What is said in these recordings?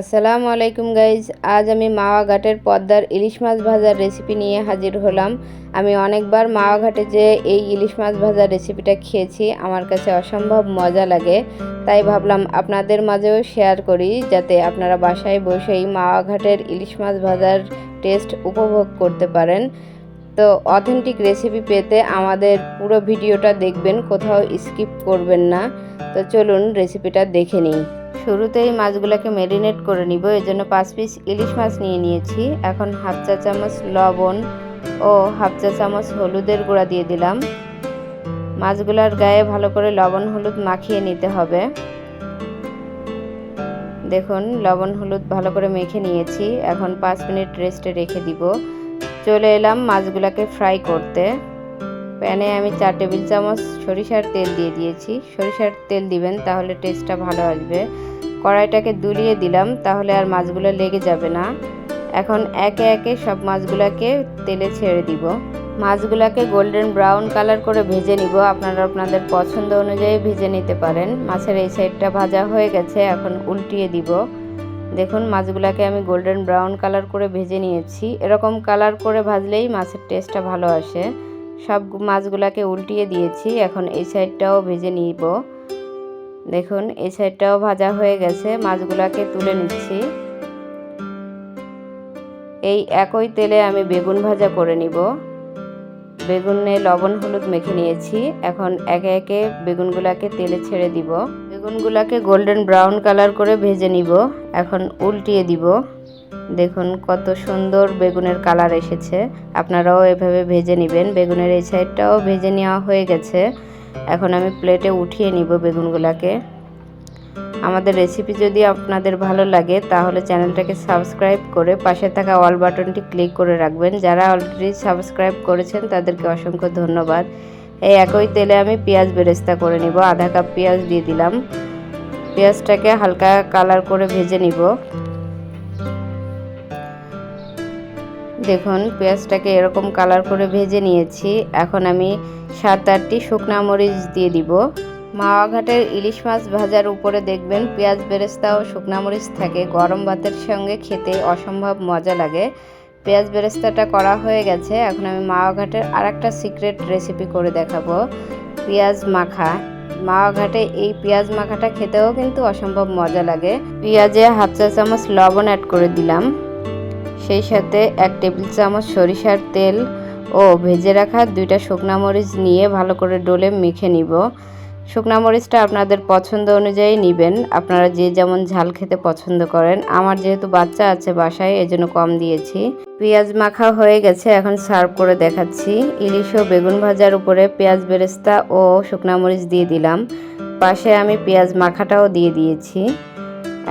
আসসালামু আলাইকুম গাইজ আজ আমি মাওয়া ঘাটের পদ্মার ইলিশ মাছ ভাজার রেসিপি নিয়ে হাজির হলাম। আমি অনেকবার মাওয়া ঘাটে যে এই ইলিশ মাছ ভাজার রেসিপিটা খেয়েছি, আমার কাছে অসম্ভব মজা লাগে। তাই ভাবলাম আপনাদের মাঝেও শেয়ার করি, যাতে আপনারা বাসায় বসেই মাওয়া ঘাটের ইলিশ মাছ ভাজার টেস্ট উপভোগ করতে পারেন। তো অথেন্টিক রেসিপি পেতে আমাদের পুরো ভিডিওটা দেখবেন, কোথাও স্কিপ করবেন না। তো চলুন রেসিপিটা দেখে নিই। শুরুতেই মাছগুলোকে ম্যারিনেট করে নিব এই জন্য পাঁচ পিস ইলিশ মাছ নিয়ে নিয়েছি। এখন হাফ চা চামচ লবণ ও হাফ চা চামচ হলুদের গুঁড়া দিয়ে দিলাম। মাছগুলোর গায়ে ভালো করে লবণ হলুদ মাখিয়ে নিতে হবে। দেখুন, লবণ হলুদ ভালো করে মেখে নিয়েছি। এখন পাঁচ মিনিট রেস্টে রেখে দিব। চলে এলাম মাছগুলোকে ফ্রাই করতে। প্যানে আমি চার টেবিল চামচ সরিষার তেল দিয়ে দিয়েছি। সরিষার তেল দিবেন, তাহলে টেস্টটা ভালো আসবে। কড়াইটাকে দুলিয়ে দিলাম, তাহলে আর মাছগুলো লেগে যাবে না। এখন একে একে সব মাছগুলোকে তেলে ছেড়ে দিব। মাছগুলোকে গোল্ডেন ব্রাউন কালার করে ভেজে নিব। আপনারা আপনাদের পছন্দ অনুযায়ী ভেজে নিতে পারেন। মাছের এই সাইডটা ভাজা হয়ে গেছে, এখন উল্টিয়ে দিব। দেখুন, মাছগুলোকে আমি গোল্ডেন ব্রাউন কালার করে ভেজে নিয়েছি। এরকম কালার করে ভাজলেই মাছের টেস্টটা ভালো আসে। সব মাছগুলোকে উল্টিয়ে দিয়েছি। এখন এই সাইডটাও ভেজে নিব। দেখুন, এই সাইডটাও ভাজা হয়ে গেছে। মাছগুলোকে তুলে নিচ্ছি। এই একই তেলে আমি বেগুন ভাজা করে নিব। বেগুনে লবণ, হলুদ মেখে নিয়েছি। এখন একে একে বেগুনগুলাকে তেলে ছেড়ে দিব। বেগুনগুলাকে গোল্ডেন ব্রাউন কালার করে ভেজে নিব। এখন উল্টিয়ে দিব। দেখুন, কত সুন্দর বেগুনের কালার এসেছে। আপনারাও এভাবে ভেজে নেবেন। বেগুনের এই সাইডটাও ভেজে নেওয়া হয়ে গেছে। এখন আমি প্লেটে উঠিয়ে নিব বেগুনগুলাকে। আমাদের রেসিপি যদি আপনাদের ভালো লাগে, তাহলে চ্যানেলটাকে সাবস্ক্রাইব করে পাশে থাকা অল বাটনটি ক্লিক করে রাখবেন। যারা অলরেডি সাবস্ক্রাইব করেছেন, তাদেরকে অসংখ্য ধন্যবাদ। এই একই তেলে আমি পেঁয়াজ বেরেস্তা করে নিব, আধা কাপ পেঁয়াজ দিয়ে দিলাম। পেঁয়াজটাকে হালকা কালার করে ভেজে নিব। দেখুন, পেঁয়াজটাকে এরকম কালার করে ভেজে নিয়েছি। এখন আমি সাত আটটি শুকনা মরিচ দিয়ে দিব। মাওয়া ঘাটের ইলিশ মাছ ভাজার উপরে দেখবেন পেঁয়াজ বেরেস্তা ও শুকনা মরিচ থাকে। গরম ভাতের সঙ্গে খেতে অসম্ভব মজা লাগে। পেঁয়াজ বেরেস্তাটা করা হয়ে গেছে। এখন আমি মাওয়া ঘাটের আর একটা সিক্রেট রেসিপি করে দেখাবো। পেঁয়াজ মাখা। মাওয়া ঘাটে এই পেঁয়াজ মাখাটা খেতেও কিন্তু অসম্ভব মজা লাগে। পেঁয়াজে হাফ চা চামচ লবণ অ্যাড করে দিলাম। সেই সাথে এক টেবিল চামচ সরিষার তেল ও ভেজে রাখা দুইটা শুকনা মরিচ নিয়ে ভালো করে ডোলে মেখে নিব। শুকনা মরিচটা আপনাদের পছন্দ অনুযায়ী নেবেন। আপনারা যে যেমন ঝাল খেতে পছন্দ করেন। আমার যেহেতু বাচ্চা আছে বাসায়, এজন্য কম দিয়েছি। পেঁয়াজ মাখা হয়ে গেছে, এখন সার্ভ করে দেখাচ্ছি। ইলিশ ও বেগুন ভাজার উপরে পেঁয়াজ বেরেস্তা ও শুকনা মরিচ দিয়ে দিলাম। পাশে আমি পেঁয়াজ মাখাটাও দিয়ে দিয়েছি।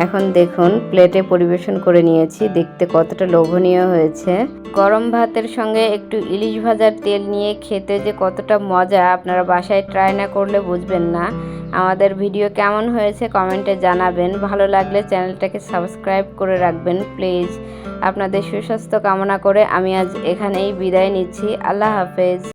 এখন দেখুন প্লেটে পরিবেশন করে নিয়েছি। দেখতে কতটা লোভনীয় হয়েছে। গরম ভাতের সঙ্গে একটু ইলিশ ভাজার তেল নিয়ে খেতে যে কতটা মজা, আপনারা বাসায় ট্রাই না করলে বুঝবেন না। আমাদের ভিডিও কেমন হয়েছে কমেন্টে জানাবেন। ভালো লাগলে চ্যানেলটাকে সাবস্ক্রাইব করে রাখবেন প্লিজ আপনাদের সুস্বাস্থ্য কামনা করে আমি আজ এখানেই বিদায় নিচ্ছি। আল্লাহ হাফেজ।